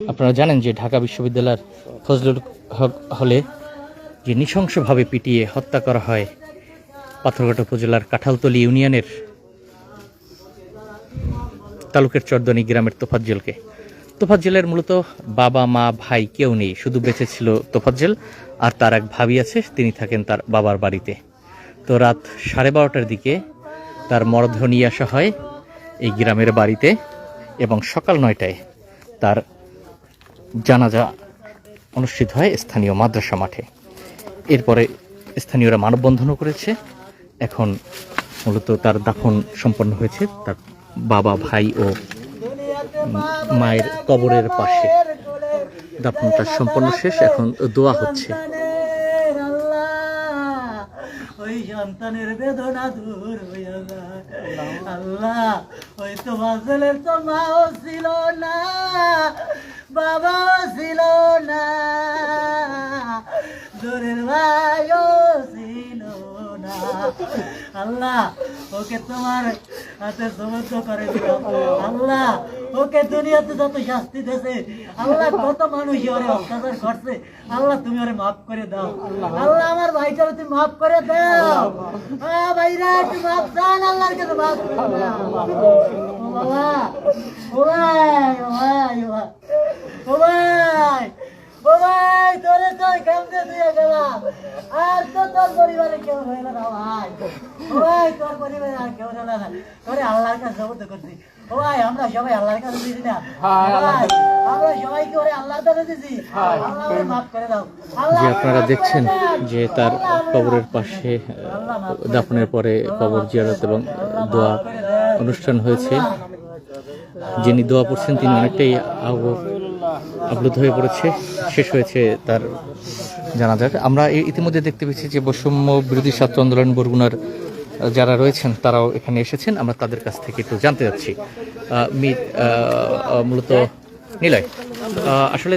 আপনারা জানেন যে ঢাকা বিশ্ববিদ্যালয়ের ফজলুল হক হলে যে নৃশংসভাবে পিটিয়ে হত্যা করা হয় পাথরঘাটা উপজেলার কাঁঠালতলী ইউনিয়নের তালুকের চরদনি গ্রামের তোফাজ্জেলকে। তোফাজ্জেলের মূলত বাবা, মা, ভাই কেউ নেই, শুধু বেঁচে ছিল তোফাজ্জেল, আর তার এক ভাবি আছে, তিনি থাকেন তার বাবার বাড়িতে। তো রাত সাড়ে বারোটার দিকে তার মরদেহ নিয়ে আসা হয় এই গ্রামের বাড়িতে এবং সকাল নয়টায় তার জানাজা অনুষ্ঠিত হয় স্থানীয় মাদ্রাসা মাঠে। এরপরে স্থানীয়রা মানববন্ধনও করেছে। এখন মূলত তার দাফন সম্পন্ন হয়েছে। তার বাবা, ভাই ও মায়ের কবরের পাশে। দাফনটা সম্পন্ন শেষ। এখন দোয়া হচ্ছে। আল্লাহ, ওই তো ছিল না। বাবাও ছিল না দূরের ভাইও না। আল্লাহ, ওকে তোমার হাতে সমর্থ করে আল্লাহ, ওকে দুনিয়াতে যত শাস্তি দিয়েছে, আল্লাহ কত মানুষ ওরে অত্যাচার করছে, আল্লাহ তুমি ওরে মাফ করে দাও। আল্লাহ, আমার ভাইটারে তুমি মাফ করে দাও। আ, ভাইরা, তুমি মাফ চান, আল্লাহর কাছে মাফ করে দাও বাবা ও ভাই ও ভাই ও ভাই ও ভাই তোরে তো কেমনে দিয়ে গেলাম? আর তো তোর পরিবারে কেউ হইল না ভাই। ও ভাই তোর পরিবারে আর কেউ হইল না। তোরে আল্লাহর কাছে জবত করছি। ও ভাই আমরা সবাই আল্লাহর কাছে দিছি না? ভাই, আমরা সবাইকে ওরে আল্লাহর কাছে দিছি। আল্লাহ মাফ করে দাও। আল্লাহ আপনারা দেখছেন যে তার কবরের পাশে দাফনের পরে কবর জিয়ারত এবং দোয়া অনুষ্ঠান হয়েছে। যিনি দোয়া পড়ছেন, তিনি অনেকটাই আপ্লুত হয়ে পড়েছে, শেষ হয়েছে তার জানা যাক আমরা ইতিমধ্যে দেখতে পেয়েছি যে বৈষম্য বিরোধী ছাত্র আন্দোলন বরগুনার যারা রয়েছেন, তারাও এখানে এসেছেন। আমরা তাদের কাছ থেকে একটু জানতে যাচ্ছি। মূলত নিলয় আসলে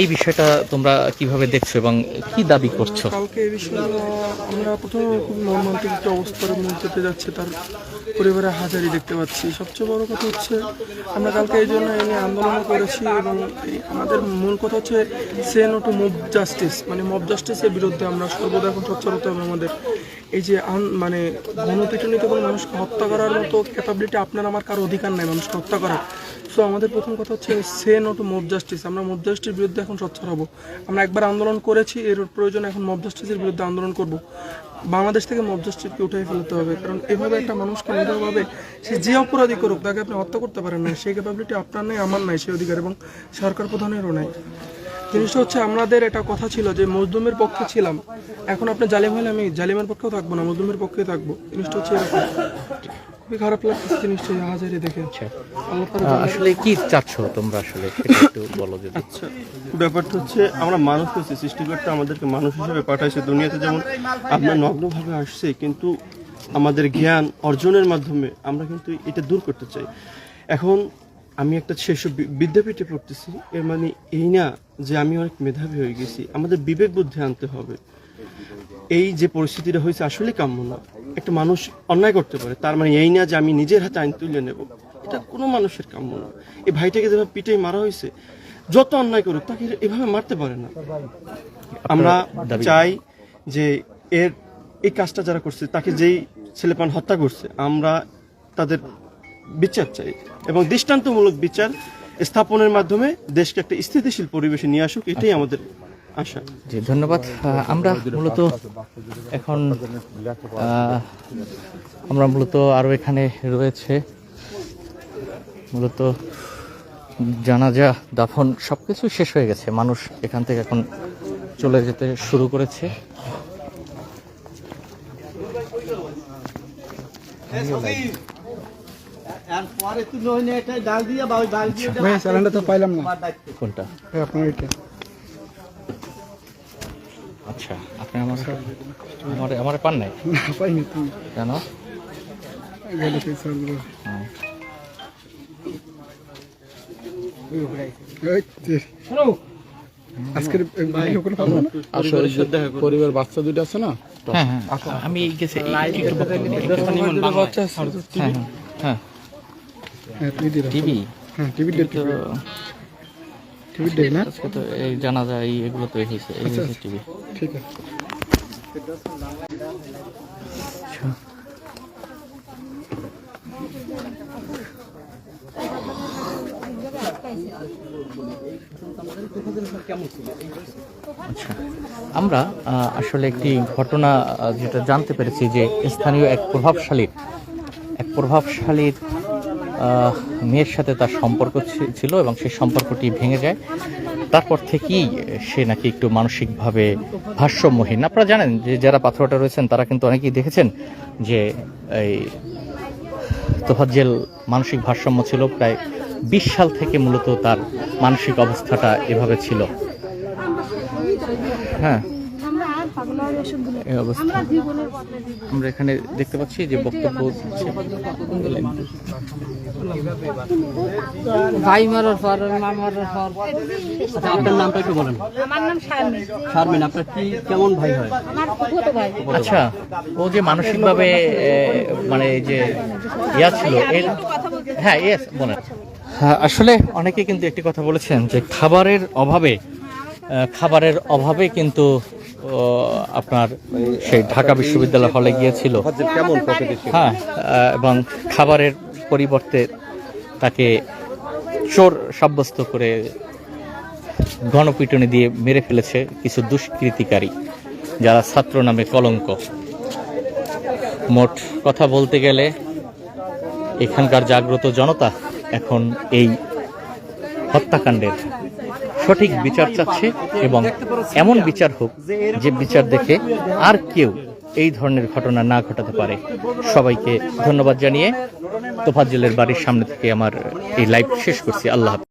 এই বিষয়টা তোমরা কীভাবে দেখছ এবং কি দাবি করছ? কালকে এই বিষয়গুলো আমরা প্রথমে খুব মর্মান্তিক একটা অবস্থার মধ্যে যাচ্ছে, তার পরিবারের হাজারি দেখতে পাচ্ছি। সবচেয়ে বড় কথা হচ্ছে, আমরা কালকে এই জন্য এই নিয়ে আন্দোলন করেছি এবং আমাদের মূল কথা হচ্ছে, say no to mob justice মানে মব জাস্টিসের বিরুদ্ধে আমরা সর্বদা এখন সোচ্চার হতে হবে আমাদের। এই যে মানে গণপিটুনিতে কোনো মানুষকে হত্যা করার মতো ক্যাপাবিলিটি আপনার, আমার কারও অধিকার নাই মানুষকে হত্যা করার। সো আমাদের প্রথম কথা হচ্ছে say no to mob justice আমরা মব জাস্টিসের বিরুদ্ধে এখন সোচ্চার হব। আমরা একবার আন্দোলন করেছি, এর প্রয়োজন এখন মব জাস্টিসের বিরুদ্ধে আন্দোলন করব। বাংলাদেশ থেকে মব জাস্টিসকে উঠে ফেলতে হবে, কারণ এভাবে একটা মানুষকে নিরীহভাবে সে যে অপরাধী করুক, তাকে আপনি হত্যা করতে পারেন না সেই ক্যাপাবিলিটি আপনার নেই, আমার নাই সেই অধিকার, এবং সরকার প্রধানেরও নাই। জিনিসটা হচ্ছে, আমাদের এটা কথা ছিল যে মজদুমের পক্ষে ছিলাম। এখন আপনি জালিম হলে আমি জালিমের পক্ষেও থাকব না মজদুমের পক্ষেই থাকব। জিনিসটা হচ্ছে এরকম। খুবই খারাপ লাগতেছে জিনিসটা হাজারি দেখে আল্লাহ তাআলা আহ, আসলে কি চাচ্ছ তোমরা আসলে? সেটা একটু বলো যদি। আচ্ছা ব্যাপারটা হচ্ছে আমরা মানুষ হয়েছি সৃষ্টিকর্তা আমাদেরকে মানুষ হিসেবে পাঠাইছে দুনিয়াতে। যেমন আপনার নগ্নভাবে আসছে কিন্তু আমাদের জ্ঞান অর্জনের মাধ্যমে আমরা কিন্তু এটা দূর করতে চাই। এখন আমি একটা শেষ বিদ্যাপীঠে পড়তেছি এর মানে এই না যে আমি অনেক মেধাবী হয়ে গেছি। আমাদের বিবেক বুদ্ধি আনতে হবে। এই যে পরিস্থিতিটা হয়েছে আসলে কাম্য না। একটা মানুষ অন্যায় করতে পারে তার মানে এই না যে আমি নিজের হাতে আইন তুলে নেব এটা কোনো মানুষের কাম্য না। এই ভাইটাকে যেভাবে পিটে মারা হয়েছে যত অন্যায় করুক তাকে এভাবে মারতে পারে না। আমরা চাই যে এর এই কাজটা যারা করছে তাকে যেই ছেলেপান হত্যা করছে আমরা তাদের বিচার চাই এবং দৃষ্টান্তমূলক বিচার স্থাপনের মাধ্যমে দেশকে একটা স্থিতিশীল পরিবেশে নিয়ে আসুক এটাই আমাদের আশা জি ধন্যবাদ। আমরা মূলত এখন আমরা মূলত আরও এখানে রয়েছে। মূলত জানাজা দাফন সব কিছু শেষ হয়ে গেছে। মানুষ এখান থেকে এখন চলে যেতে শুরু করেছে। পরে তুই নইনে একটা ডাল দিয়ে বা ওই ডাল দিয়ে ভাই স্যালেন্ডার তো পাইলাম না কোনটা ভাই, আপনার এটা আচ্ছা আপনি আমার আমার আমার পান নাই? পাইনি তুমি কেন? আজকের পরিবার বাচ্চা দুটো আছে না? আমি গেছি বাচ্চা হ্যাঁ। টিভি? হ্যাঁ টিভি টিভি? না? জানা যায় এগুলো তো হয়েছে এই আচ্ছা। টিভি। ঠিক আছে। আচ্ছা আমরা আসলে একটি ঘটনা যেটা জানতে পেরেছি যে স্থানীয় এক প্রভাবশালীর এক প্রভাবশালীর মেয়ের সাথে তার সম্পর্ক ছিল এবং সেই সম্পর্কটি ভেঙে যায়। তারপর থেকেই সে নাকি একটু মানসিকভাবে ভারসাম্যহীন। আপনারা জানেন যে যারা পাথরটা রয়েছেন, তারা কিন্তু অনেকেই দেখেছেন যে এই তোফাজ্জেল মানসিক ভারসাম্য ছিল। প্রায় বিশ সাল থেকে মূলত তার মানসিক অবস্থাটা এভাবে ছিল। হ্যাঁ আমরা আর পাগল হয়ে এসব বলি এই অবস্থা। আমরা এখানে দেখতে পাচ্ছি যে বক্তব্য দিচ্ছে। ভাই মারার পর মা পর। আচ্ছা আপনার নামটা একটু বলেন। আমার নাম শারমিন। শারমিন আপনার কি কেমন ভাই হয়? আমার ছোট ভাই। আচ্ছা ও যে মানসিকভাবে মানে এই যে ইয়া ছিল এর হ্যাঁ ইয়েস বলেন। হ্যাঁ আসলে অনেকে কিন্তু একটি কথা বলেছেন যে খাবারের অভাবে খাবারের অভাবে কিন্তু আপনার সেই ঢাকা বিশ্ববিদ্যালয় হলে গিয়েছিল। হ্যাঁ এবং খাবারের পরিবর্তে তাকে চোর সাব্যস্ত করে গণপিটুনি দিয়ে মেরে ফেলেছে কিছু দুষ্কৃতিকারী, যারা ছাত্র নামে কলঙ্ক। মোট কথা বলতে গেলে, এখানকার জাগ্রত জনতা এখন এই হত্যাকাণ্ডের সঠিক বিচার চাচ্ছে এবং এমন বিচার হোক যে বিচার দেখে আর কেউ এই ধরনের ঘটনা না ঘটাতে পারে সবাইকে ধন্যবাদ জানিয়ে তোফাজ্জলের বাড়ির সামনে থেকে আমার এই লাইভ শেষ করছি আল্লাহ।